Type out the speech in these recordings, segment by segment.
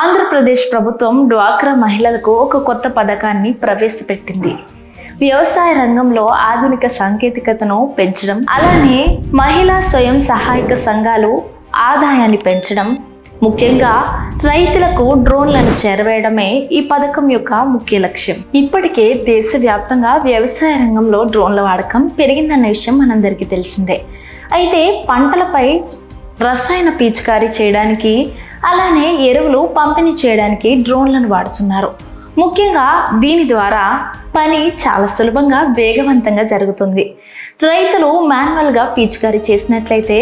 ఆంధ్రప్రదేశ్ ప్రభుత్వం డ్వాక్రా మహిళలకు ఒక కొత్త పథకాన్ని ప్రవేశపెట్టింది. వ్యవసాయ రంగంలో ఆధునిక సాంకేతికతను పెంచడం అలానే మహిళా స్వయం సహాయక సంఘాలు ఆదాయాన్ని పెంచడం ముఖ్యంగా రైతులకు డ్రోన్లను చేరవేయడమే ఈ పథకం యొక్క ముఖ్య లక్ష్యం. ఇప్పటికే దేశవ్యాప్తంగా వ్యవసాయ రంగంలో డ్రోన్ల వాడకం పెరిగిందన్న విషయం మనందరికీ తెలిసిందే. అయితే పంటలపై రసాయన పిచికారీ చేయడానికి అలానే ఎరువులు పంపిణీ చేయడానికి డ్రోన్లను వాడుతున్నారు. ముఖ్యంగా దీని ద్వారా పని చాలా సులభంగా వేగవంతంగా జరుగుతుంది. రైతులు మాన్యువల్గా పిచికారీ చేసినట్లయితే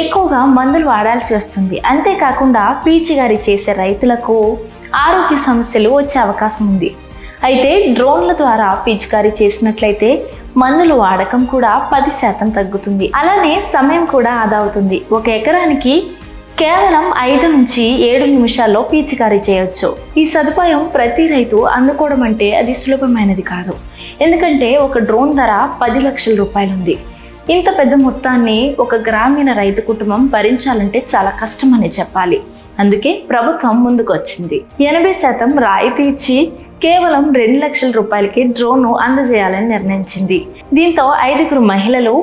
ఎక్కువగా మందులు వాడాల్సి వస్తుంది. అంతేకాకుండా పీచిగారి చేసే రైతులకు ఆరోగ్య సమస్యలు వచ్చే అవకాశం ఉంది. అయితే డ్రోన్ల ద్వారా పిచికారీ చేసినట్లయితే మందులు వాడకం కూడా పది శాతం తగ్గుతుంది. అలానే సమయం కూడా ఆదా అవుతుంది. ఒక ఎకరానికి కేవలం ఐదు నుంచి ఏడు నిమిషాల్లో పీచికారీ చేయొచ్చు. ఈ సదుపాయం ప్రతి రైతు అందుకోవడం అంటే అది సులభమైనది కాదు. ఎందుకంటే ఒక డ్రోన్ ధర పది లక్షల రూపాయలు ఉంది ఇంత పెద్ద మొత్తాన్ని ఒక గ్రామీణ రైతు కుటుంబం భరించాలంటే చాలా కష్టం అని చెప్పాలి. అందుకే ప్రభుత్వం ముందుకు వచ్చింది ఎనభై శాతం రాయితీ ఇచ్చి కేవలం రెండు లక్షల రూపాయలకి డ్రోన్ను అందజేయాలని నిర్ణయించింది. దీంతో ఐదుగురు మహిళలు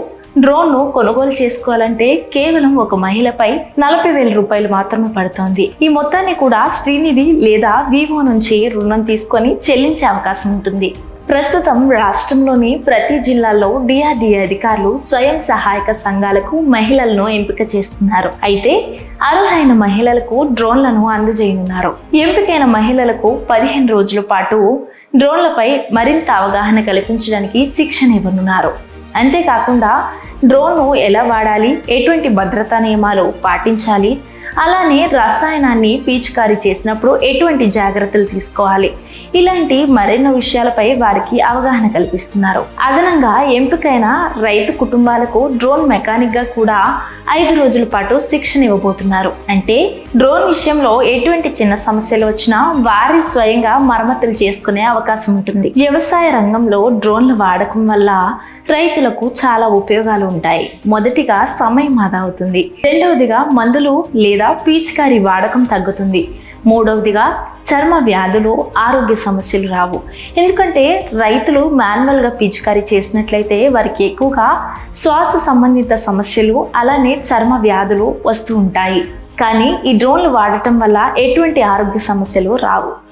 డ్రోన్ను కొనుగోలు చేసుకోవాలంటే కేవలం ఒక మహిళపై నలభై వేల రూపాయలు మాత్రమే పడుతోంది. ఈ మొత్తాన్ని కూడా శ్రీనిధి లేదా వివో నుంచి రుణం తీసుకొని చెల్లించే అవకాశం ఉంటుంది. ప్రస్తుతం రాష్ట్రంలోని ప్రతి జిల్లాలో డిఆర్డీఏ అధికారులు స్వయం సహాయక సంఘాలకు మహిళలను ఎంపిక చేస్తున్నారు. అయితే అర్హులైన మహిళలకు డ్రోన్లను అందజేయనున్నారు. ఎంపికైన మహిళలకు పదిహేను రోజుల పాటు డ్రోన్లపై మరింత అవగాహన కల్పించడానికి శిక్షణ ఇవ్వనున్నారు. అంతేకాకుండా డ్రోన్ను ఎలా వాడాలి? ఎటువంటి భద్రతా నియమాలు పాటించాలి? అలానే రసాయనాన్ని పీచికారీ చేసినప్పుడు ఎటువంటి జాగ్రత్తలు తీసుకోవాలి? ఇలాంటి మరెన్నో విషయాలపై వారికి అవగాహన కల్పిస్తున్నారు. అదనంగా ఎంపికైన రైతు కుటుంబాలకు డ్రోన్ మెకానిక్గా కూడా ఐదు రోజుల పాటు శిక్షణ ఇవ్వబోతున్నారు. అంటే డ్రోన్ విషయంలో ఎటువంటి చిన్న సమస్యలు వచ్చినా వారి స్వయంగా మరమ్మతులు చేసుకునే అవకాశం ఉంటుంది. వ్యవసాయ రంగంలో డ్రోన్ల వాడకం వల్ల రైతులకు చాలా ఉపయోగాలు ఉంటాయి. మొదటిగా సమయం ఆదా అవుతుంది. రెండవదిగా మందులు లేదా పీచికారి వాడకం తగ్గుతుంది. మూడవదిగా చర్మ వ్యాధులు ఆరోగ్య సమస్యలు రావు. ఎందుకంటే రైతులు మాన్యువల్గా పిచికారీ చేసినట్లయితే వారికి ఎక్కువగా శ్వాస సంబంధిత సమస్యలు అలానే చర్మ వ్యాధులు వస్తూ ఉంటాయి. కానీ ఈ డ్రోన్లు వాడటం వల్ల ఎటువంటి ఆరోగ్య సమస్యలు రావు.